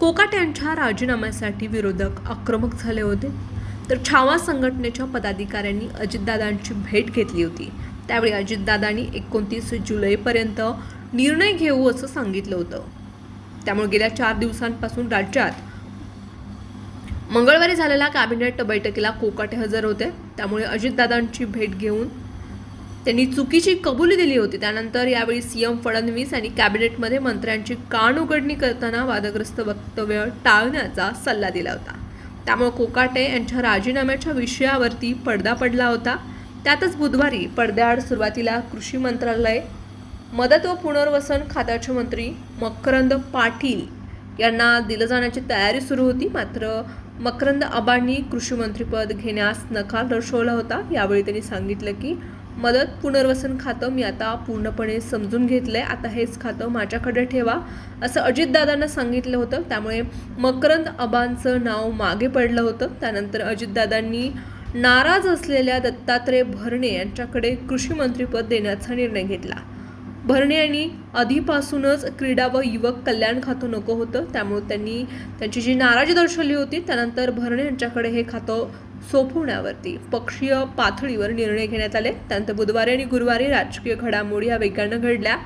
कोकाट यांच्या राजीनाम्यासाठी विरोधक आक्रमक झाले होते. तर छावा संघटनेच्या पदाधिकाऱ्यांनी अजितदादांची भेट घेतली होती. त्यावेळी अजितदादांनी एकोणतीस जुलैपर्यंत निर्णय घेऊ असं सांगितलं होतं. त्यामुळे गेल्या चार दिवसांपासून राज्यात मंगळवारी झालेल्या कॅबिनेट बैठकीला कोकाटे हजर होते. त्यामुळे अजितदादांची भेट घेऊन त्यांनी चुकीची कबुली दिली होती. त्यानंतर यावेळी सीएम फडणवीस यांनी कॅबिनेटमध्ये मंत्र्यांची कान उघडणी करताना वादग्रस्त वक्तव्य टाळण्याचा सल्ला दिला होता. त्यामुळे कोकाटे यांच्या राजीनाम्याच्या विषयावरती पडदा पडला होता. त्यातच बुधवारी पडद्याआड सुरुवातीला कृषी मंत्रालय मदत व पुनर्वसन खात्याचे मंत्री मकरंद पाटील यांना दिलं जाण्याची तयारी सुरू होती. मात्र मकरंद अबांनी कृषी मंत्रीपद घेण्यास नकार दर्शवला होता. यावेळी त्यांनी सांगितलं की मदत पुनर्वसन खातं मी आता पूर्णपणे समजून घेतलं आहे आता हेच खातं माझ्याकडे ठेवा असं अजितदादांना सांगितलं होतं. त्यामुळे मकरंद अबांचं नाव मागे पडलं होतं. त्यानंतर अजितदादांनी नाराज असलेल्या दत्तात्रय भरणे यांच्याकडे कृषी मंत्रीपद देण्याचा निर्णय घेतला. भरणे यांनी आधीपासूनच क्रीडा व युवक कल्याण खातं नको होतं. त्यामुळे त्यांनी त्यांची जी नाराजी दर्शवली होती त्यानंतर भरणे यांच्याकडे हे खातं सोपवण्यावरती पक्षीय पातळीवर निर्णय घेण्यात आले. त्यानंतर बुधवारी आणि गुरुवारी राजकीय घडामोडी या वेगानं घडल्या.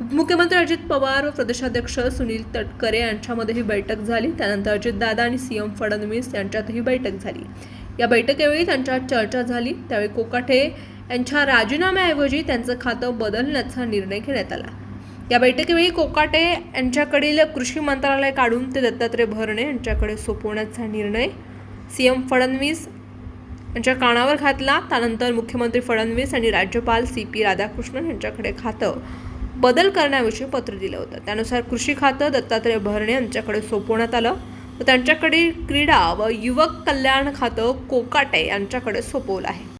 उपमुख्यमंत्री अजित पवार व प्रदेशाध्यक्ष सुनील तटकरे यांच्यामध्ये ही बैठक झाली. त्यानंतर अजितदादा आणि सी एम फडणवीस यांच्यातही बैठक झाली. या बैठकीवेळी त्यांच्यात चर्चा झाली. त्यावेळी कोकाटे यांच्या राजीनाम्याऐवजी त्यांचं खातं बदलण्याचा निर्णय घेण्यात आला. या बैठकीवेळी कोकाटे यांच्याकडील कृषी मंत्रालय काढून ते दत्तात्रय भरणे यांच्याकडे सोपवण्याचा निर्णय सी एम फडणवीस यांच्या कानावर घातला. त्यानंतर मुख्यमंत्री फडणवीस आणि राज्यपाल सी पी राधाकृष्णन यांच्याकडे खातं बदल करण्याविषयी पत्र दिलं होतं. त्यानुसार कृषी खातं दत्तात्रय भरणे यांच्याकडे सोपवण्यात आलं व त्यांच्याकडे क्रीडा व युवक कल्याण खातं कोकाटे यांच्याकडे सोपवलं आहे.